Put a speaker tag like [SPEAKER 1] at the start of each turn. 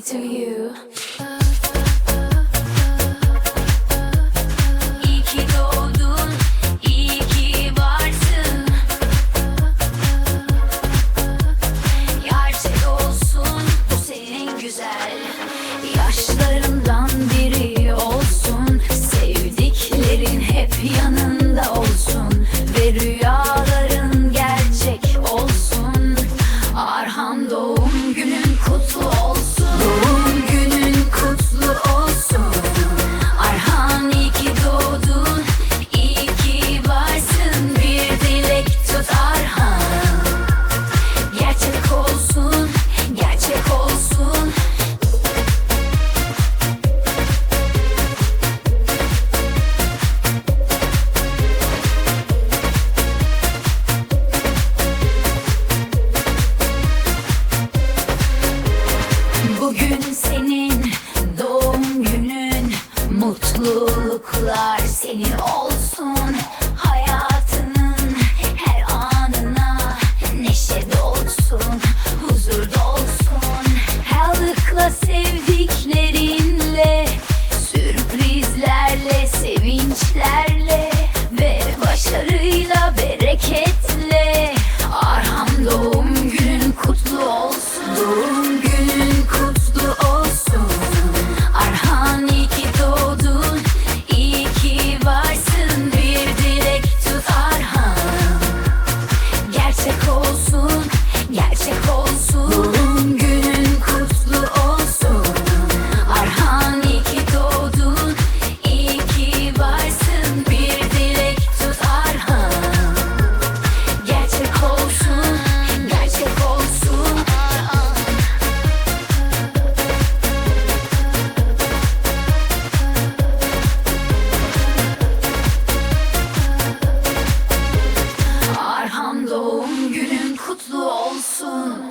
[SPEAKER 1] say to you. mutluluklar senin olsun. kutlu olsun.